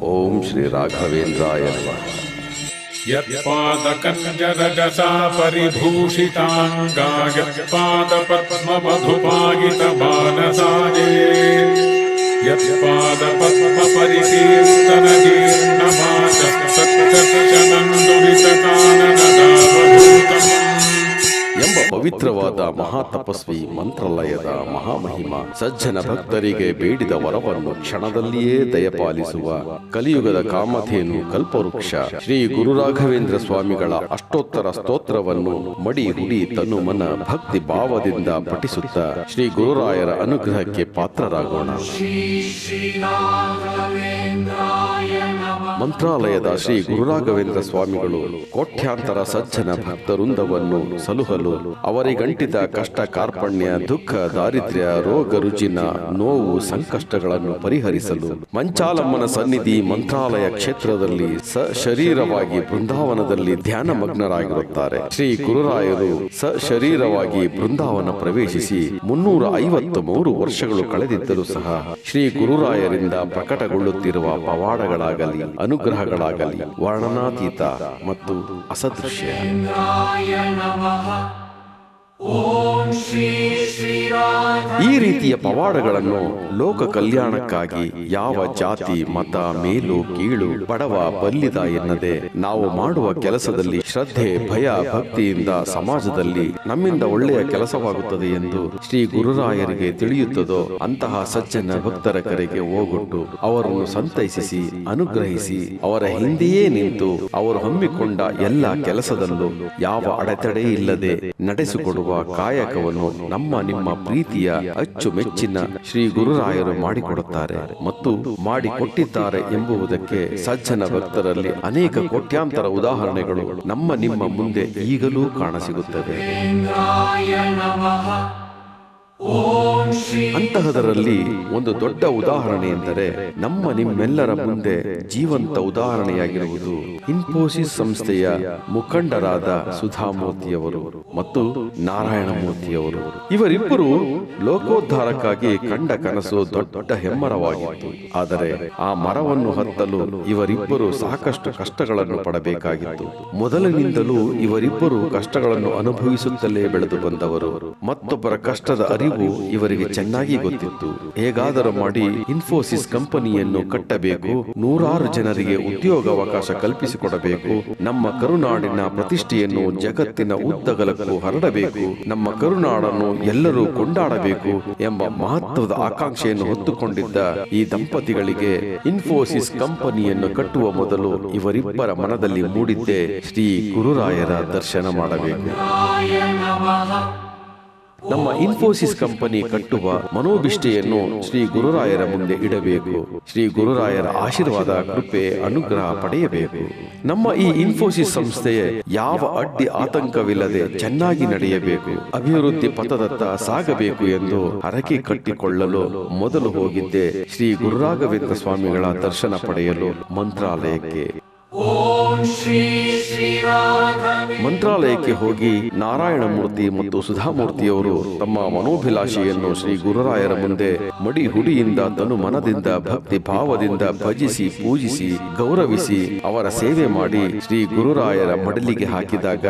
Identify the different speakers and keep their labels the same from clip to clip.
Speaker 1: ಓಂ ಶ್ರೀ ರಾಘವೇಂದ್ರಾಯ ನಮಃ
Speaker 2: यत्पादकञ्जरजसा परिभूषिताङ्गा पादपद्ममधुभायित
Speaker 1: बालसारे ಪವಿತ್ರವಾದ ಮಹಾತಪಸ್ವಿ ಮಂತ್ರಾಲಯದ ಮಹಾಮಹಿಮ. ಸಜ್ಜನ ಭಕ್ತರಿಗೆ ಬೇಡಿದ ವರವನ್ನು ಕ್ಷಣದಲ್ಲಿಯೇ ದಯಪಾಲಿಸುವ ಕಲಿಯುಗದ ಕಾಮಧೇನು ಕಲ್ಪವೃಕ್ಷ. ಶ್ರೀ ಗುರು ರಾಘವೇಂದ್ರ ಸ್ವಾಮಿಗಳ ಅಷ್ಟೋತ್ತರ ಸ್ತೋತ್ರವನ್ನು ಮಡಿ ಹುಡಿ ತನು ಮನ ಭಕ್ತಿ ಭಾವದಿಂದ ಪಠಿಸುತ್ತಾ ಶ್ರೀ ಗುರುರಾಯರ ಅನುಗ್ರಹಕ್ಕೆ ಪಾತ್ರರಾಗೋಣ. ಮಂತ್ರಾಲಯದ ಶ್ರೀ ಗುರುರಾಘವೇಂದ್ರ ಸ್ವಾಮಿಗಳು ಕೋಟ್ಯಾಂತರ ಸಜ್ಜನ ಭಕ್ತವೃಂದವನ್ನು ಸಲುಹಲು ಅವರಿಗಂಟಿದ ಕಷ್ಟ ಕಾರ್ಪಣ್ಯ, ದುಃಖ, ದಾರಿದ್ರ್ಯ, ರೋಗ, ರುಜಿನ, ನೋವು, ಸಂಕಷ್ಟಗಳನ್ನು ಪರಿಹರಿಸಲು ಮಂಚಾಲಮ್ಮನ ಸನ್ನಿಧಿ ಮಂತ್ರಾಲಯ ಕ್ಷೇತ್ರದಲ್ಲಿ ಸ ಶರೀರವಾಗಿ ಬೃಂದಾವನದಲ್ಲಿ ಧ್ಯಾನ ಮಗ್ನರಾಗಿರುತ್ತಾರೆ. ಶ್ರೀ ಗುರುರಾಯರು ಸ ಶರೀರವಾಗಿ ಬೃಂದಾವನ ಪ್ರವೇಶಿಸಿ ಮುನ್ನೂರ ಐವತ್ತು ಮೂರು ವರ್ಷಗಳು ಕಳೆದಿದ್ದರೂ ಸಹ ಶ್ರೀ ಗುರುರಾಯರಿಂದ ಪ್ರಕಟಗೊಳ್ಳುತ್ತಿರುವ ಪವಾಡಗಳಾಗಲಿ ಅನುಗ್ರಹಗಳಾಗಲಿ. ವರ್ಣನಾತೀತ ಮತ್ತು ಅಸದೃಶ್ಯ. ಈ ರೀತಿಯ ಪವಾಡಗಳನ್ನು ಲೋಕ ಕಲ್ಯಾಣಕ್ಕಾಗಿ ಯಾವ ಜಾತಿ, ಮತ, ಮೇಲು, ಕೀಳು, ಬಡವ, ಬಲ್ಲಿದ ಎನ್ನದೆ ನಾವು ಮಾಡುವ ಕೆಲಸದಲ್ಲಿ ಶ್ರದ್ಧೆ, ಭಯ, ಭಕ್ತಿಯಿಂದ ಸಮಾಜದಲ್ಲಿ ನಮ್ಮಿಂದ ಒಳ್ಳೆಯ ಕೆಲಸವಾಗುತ್ತದೆ ಎಂದು ಶ್ರೀ ಗುರುರಾಯರಿಗೆ ತಿಳಿಯುತ್ತದೋ ಅಂತಹ ಸಜ್ಜನ ಭಕ್ತರ ಕರೆಗೆ ಹೋಗೊಟ್ಟು ಅವರನ್ನು ಸಂತೈಸಿಸಿ, ಅನುಗ್ರಹಿಸಿ ಅವರ ಹಿಂದೆಯೇ ನಿಂತು ಅವರು ಹಮ್ಮಿಕೊಂಡ ಎಲ್ಲ ಕೆಲಸದಲ್ಲೂ ಯಾವ ಅಡೆತಡೆ ಇಲ್ಲದೆ ನಡೆಸಿಕೊಡುವ ಕಾಯಕವನ್ನು ನಮ್ಮ ನಿಮ್ಮ ಪ್ರೀತಿಯ ಅಚ್ಚುಮೆಚ್ಚಿನ ಶ್ರೀ ಗುರುರಾಯರು ಮಾಡಿಕೊಡುತ್ತಾರೆ ಮತ್ತು ಮಾಡಿಕೊಟ್ಟಿದ್ದಾರೆ ಎಂಬುದಕ್ಕೆ ಸಜ್ಜನ ಭಕ್ತರಲ್ಲಿ ಅನೇಕ ಕೋಟ್ಯಾಂತರ ಉದಾಹರಣೆಗಳು ನಮ್ಮ ನಿಮ್ಮ ಮುಂದೆ ಈಗಲೂ ಕಾಣಸಿಗುತ್ತವೆ. ಅಂತಹದರಲ್ಲಿ ಒಂದು ದೊಡ್ಡ ಉದಾಹರಣೆ ಎಂದರೆ ನಮ್ಮ ನಿಮ್ಮೆಲ್ಲರ ಮುಂದೆ ಜೀವಂತ ಉದಾಹರಣೆಯಾಗಿರುವುದು ಇನ್ಫೋಸಿಸ್ ಸಂಸ್ಥೆಯ ಮುಖಂಡರಾದ ಸುಧಾಮೂರ್ತಿಯವರು ಮತ್ತು ನಾರಾಯಣ ಮೂರ್ತಿಯವರು ಇವರಿಬ್ಬರು ಲೋಕೋದ್ಧಾರಕ್ಕಾಗಿ ಕಂಡ ಕನಸು ದೊಡ್ಡ ಹೆಮ್ಮರವಾಗಿತ್ತು. ಆದರೆ ಆ ಮರವನ್ನು ಹತ್ತಲು ಇವರಿಬ್ಬರು ಸಾಕಷ್ಟು ಕಷ್ಟಗಳನ್ನು ಪಡಬೇಕಾಗಿತ್ತು. ಮೊದಲಿನಿಂದಲೂ ಇವರಿಬ್ಬರು ಕಷ್ಟಗಳನ್ನು ಅನುಭವಿಸುತ್ತಲೇ ಬೆಳೆದು ಬಂದವರು. ಮತ್ತೊಬ್ಬರ ಕಷ್ಟದ ಅರಿವು ಇವರಿಗೆ ಚೆನ್ನಾಗಿ ಗೊತ್ತಿತ್ತು. ಹೇಗಾದರೂ ಮಾಡಿ ಇನ್ಫೋಸಿಸ್ ಕಂಪನಿಯನ್ನು ಕಟ್ಟಬೇಕು. ನೂರಾರು ಜನರಿಗೆ ಉದ್ಯೋಗಾವಕಾಶ ಕಲ್ಪಿಸಿಕೊಡಬೇಕು. ನಮ್ಮ ಕರುನಾಡಿನ ಪ್ರತಿಷ್ಠೆಯನ್ನು ಜಗತ್ತಿನ ಉದ್ದಗಲಕ್ಕೂ ಹರಡಬೇಕು. ನಮ್ಮ ಕರುನಾಡನ್ನು ಎಲ್ಲರೂ ಕೊಂಡಾಡಬೇಕು ಎಂಬ ಮಹತ್ವದ ಆಕಾಂಕ್ಷೆಯನ್ನು ಹೊತ್ತುಕೊಂಡಿದ್ದ ಈ ದಂಪತಿಗಳಿಗೆ ಇನ್ಫೋಸಿಸ್ ಕಂಪನಿಯನ್ನು ಕಟ್ಟುವ ಮೊದಲು ಇವರಿಬ್ಬರ ಮನದಲ್ಲಿ ಮೂಡಿದ್ದೇ ಶ್ರೀ ಗುರುರಾಯರ ದರ್ಶನ ಮಾಡಬೇಕು. ನಮ್ಮ ಇನ್ಫೋಸಿಸ್ ಕಂಪನಿ ಕಟ್ಟುವ ಮನೋಭಿಷ್ಠೆಯನ್ನು ಶ್ರೀ ಗುರುರಾಯರ ಮುಂದೆ ಇಡಬೇಕು. ಶ್ರೀ ಗುರುರಾಯರ ಆಶೀರ್ವಾದ ಕೃಪೆ ಅನುಗ್ರಹ ಪಡೆಯಬೇಕು. ನಮ್ಮ ಈ ಇನ್ಫೋಸಿಸ್ ಸಂಸ್ಥೆಯ ಯಾವ ಅಡ್ಡಿ ಆತಂಕವಿಲ್ಲದೆ ಚೆನ್ನಾಗಿ ನಡೆಯಬೇಕು. ಅಭಿವೃದ್ಧಿ ಪಥದತ್ತ ಸಾಗಬೇಕು ಎಂದು ಹರಕೆ ಕಟ್ಟಿಕೊಳ್ಳಲು ಮೊದಲು ಹೋಗಿದ್ದೆ. ಶ್ರೀ ಗುರುರಾಘವೇಂದ್ರ ಸ್ವಾಮಿಗಳ ದರ್ಶನ ಪಡೆಯಲು ಮಂತ್ರಾಲಯಕ್ಕೆ. ಮಂತ್ರಾಲಯಕ್ಕೆ ಹೋಗಿ ನಾರಾಯಣ ಮೂರ್ತಿ ಮತ್ತು ಸುಧಾಮೂರ್ತಿಯವರು ತಮ್ಮ ಮನೋಭಿಲಾಷೆಯನ್ನು ಶ್ರೀ ಗುರುರಾಯರ ಮುಂದೆ ಮಡಿ ಹುಡಿಯಿಂದ ತನು ಮನದಿಂದ ಭಕ್ತಿ ಭಾವದಿಂದ ಭಜಿಸಿ, ಪೂಜಿಸಿ, ಗೌರವಿಸಿ ಅವರ ಸೇವೆ ಮಾಡಿ ಶ್ರೀ ಗುರುರಾಯರ ಮಡಲಿಗೆ ಹಾಕಿದಾಗ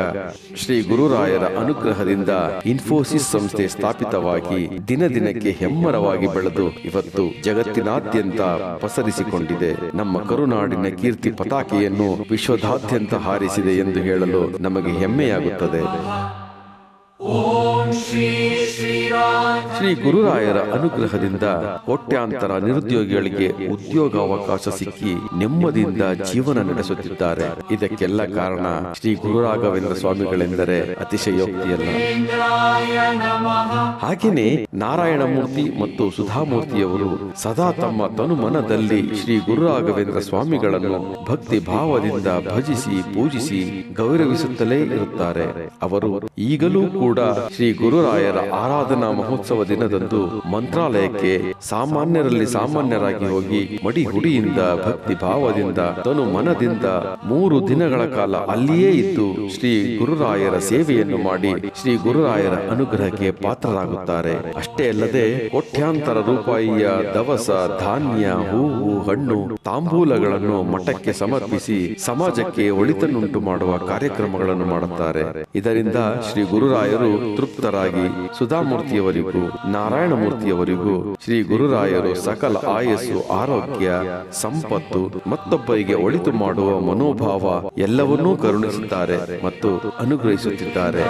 Speaker 1: ಶ್ರೀ ಗುರುರಾಯರ ಅನುಗ್ರಹದಿಂದ ಇನ್ಫೋಸಿಸ್ ಸಂಸ್ಥೆ ಸ್ಥಾಪಿತವಾಗಿ ದಿನ ದಿನಕ್ಕೆ ಹೆಮ್ಮರವಾಗಿ ಬೆಳೆದು ಇವತ್ತು ಜಗತ್ತಿನಾದ್ಯಂತ ಪಸರಿಸಿಕೊಂಡಿದೆ. ನಮ್ಮ ಕರುನಾಡಿನ ಕೀರ್ತಿ ಪತಾಕೆಯನ್ನು ವಿಶ್ವದಾದ್ಯಂತ ಹಾರಿಸಿದೆ ಎಂದು ಹೇಳಲು ನಮಗೆ ಹೆಮ್ಮೆಯಾಗುತ್ತದೆ. ಓಂ ಶ್ರೀ ಗುರುರಾಯರ ಅನುಗ್ರಹದಿಂದ ಕೋಟ್ಯಾಂತರ ನಿರುದ್ಯೋಗಿಗಳಿಗೆ ಉದ್ಯೋಗಾವಕಾಶ ಸಿಕ್ಕಿ ನೆಮ್ಮದಿಯಿಂದ ಜೀವನ ನಡೆಸುತ್ತಿದ್ದಾರೆ. ಇದಕ್ಕೆಲ್ಲ ಕಾರಣ ಶ್ರೀ ಗುರುರಾಘವೇಂದ್ರ ಸ್ವಾಮಿಗಳೆಂದರೆ ಅತಿಶಯೋಕ್ತಿಯಲ್ಲ. ಹಾಗೆಯೇ ನಾರಾಯಣಮೂರ್ತಿ ಮತ್ತು ಸುಧಾಮೂರ್ತಿಯವರು ಸದಾ ತಮ್ಮ ತನುಮನದಲ್ಲಿ ಶ್ರೀ ಗುರುರಾಘವೇಂದ್ರ ಸ್ವಾಮಿಗಳನ್ನು ಭಕ್ತಿ ಭಾವದಿಂದ ಭಜಿಸಿ ಪೂಜಿಸಿ ಗೌರವಿಸುತ್ತಲೇ ಇರುತ್ತಾರೆ. ಅವರು ಈಗಲೂ ಕೂಡ ಶ್ರೀ ಗುರುರಾಯರ ಆರಾಧನಾ ಮಹೋತ್ಸವ ದಿನದಂದು ಮಂತ್ರಾಲಯಕ್ಕೆ ಸಾಮಾನ್ಯರಲ್ಲಿ ಸಾಮಾನ್ಯರಾಗಿ ಹೋಗಿ ಮಡಿ ಹುಡಿಯಿಂದ, ಭಕ್ತಿ ಭಾವದಿಂದ, ತನು ಮನದಿಂದ ಮೂರು ದಿನಗಳ ಕಾಲ ಅಲ್ಲಿಯೇ ಇದ್ದು ಶ್ರೀ ಗುರುರಾಯರ ಸೇವೆಯನ್ನು ಮಾಡಿ ಶ್ರೀ ಗುರುರಾಯರ ಅನುಗ್ರಹಕ್ಕೆ ಪಾತ್ರರಾಗುತ್ತಾರೆ. ಅಷ್ಟೇ ಅಲ್ಲದೆ ಕೋಟ್ಯಾಂತರ ರೂಪಾಯಿಯ ದವಸ, ಧಾನ್ಯ, ಹೂವು, ಹಣ್ಣು, ತಾಂಬೂಲಗಳನ್ನು ಮಠಕ್ಕೆ ಸಮರ್ಪಿಸಿ ಸಮಾಜಕ್ಕೆ ಒಳಿತನ್ನುಂಟು ಮಾಡುವ ಕಾರ್ಯಕ್ರಮಗಳನ್ನು ಮಾಡುತ್ತಾರೆ. ಇದರಿಂದ ಶ್ರೀ ಗುರುರಾಯರು ತೃಪ್ತರಾಗಿ ಸುಧಾಮೂರ್ತಿಯವರಿಗೂ ನಾರಾಯಣಮೂರ್ತಿಯವರಿಗೂ, ಶ್ರೀ ಗುರುರಾಯರು ಸಕಲ ಆಯಸ್ಸು, ಆರೋಗ್ಯ, ಸಂಪತ್ತು, ಮತ್ತೊಬ್ಬರಿಗೆ ಒಳಿತು ಮಾಡುವ ಮನೋಭಾವ ಎಲ್ಲವನ್ನೂ ಕರುಣಿಸುತ್ತಾರೆ ಮತ್ತು ಅನುಗ್ರಹಿಸುತ್ತಿದ್ದಾರೆ.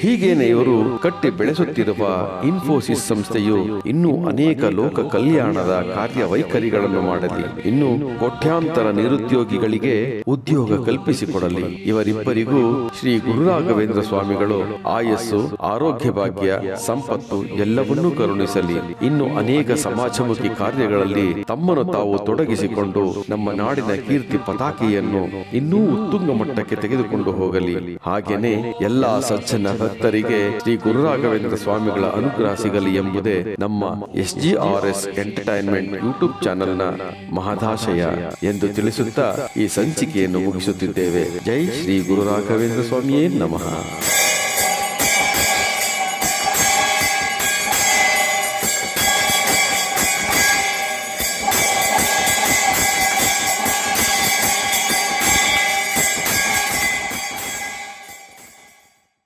Speaker 1: ಹೀಗೇನೆ ಇವರು ಕಟ್ಟಿ ಬೆಳೆಸುತ್ತಿರುವ ಇನ್ಫೋಸಿಸ್ ಸಂಸ್ಥೆಯು ಇನ್ನೂ ಅನೇಕ ಲೋಕ ಕಲ್ಯಾಣದ ಕಾರ್ಯವೈಖರಿಗಳನ್ನು ಮಾಡಲಿ. ಇನ್ನು ಕೋಟ್ಯಾಂತರ ನಿರುದ್ಯೋಗಿಗಳಿಗೆ ಉದ್ಯೋಗ ಕಲ್ಪಿಸಿಕೊಡಲಿ. ಇವರಿಬ್ಬರಿಗೂ ಶ್ರೀ ಗುರುರಾಘವೇಂದ್ರ ಸ್ವಾಮಿಗಳು ಆಯಸ್ಸು, ಆರೋಗ್ಯ ಭಾಗ್ಯ, ಸಂಪತ್ತು ಎಲ್ಲವನ್ನೂ ಕರುಣಿಸಲಿ. ಇನ್ನು ಅನೇಕ ಸಮಾಜಮುಖಿ ಕಾರ್ಯಗಳಲ್ಲಿ ತಮ್ಮನ್ನು ತಾವು ತೊಡಗಿಸಿಕೊಂಡು ನಮ್ಮ ನಾಡಿನ ಕೀರ್ತಿ ಪತಾಕೆಯನ್ನು ಇನ್ನೂ ಉತ್ತುಂಗ ಮಟ್ಟಕ್ಕೆ ತೆಗೆದುಕೊಂಡು ಹೋಗಲಿ. ಹಾಗೇನೆ ಎಲ್ಲಾ ಸಜ್ಜನ ಭಕ್ತರಿಗೆ ಶ್ರೀ ಗುರುರಾಘವೇಂದ್ರ ಸ್ವಾಮಿಗಳ ಅನುಗ್ರಹ ಸಿಗಲಿ ಎಂಬುದೇ ನಮ್ಮ S G R S entertainment YouTube ಚಾನೆಲ್ನ ಮಹದಾಶಯ ಎಂದು ತಿಳಿಸುತ್ತಾ ಈ ಸಂಚಿಕೆಯನ್ನು ಮುಗಿಸುತ್ತಿದ್ದೇವೆ. ಜೈ ಶ್ರೀ ಗುರುರಾಘವೇಂದ್ರ ಸ್ವಾಮಿಯೇ ನಮಃ.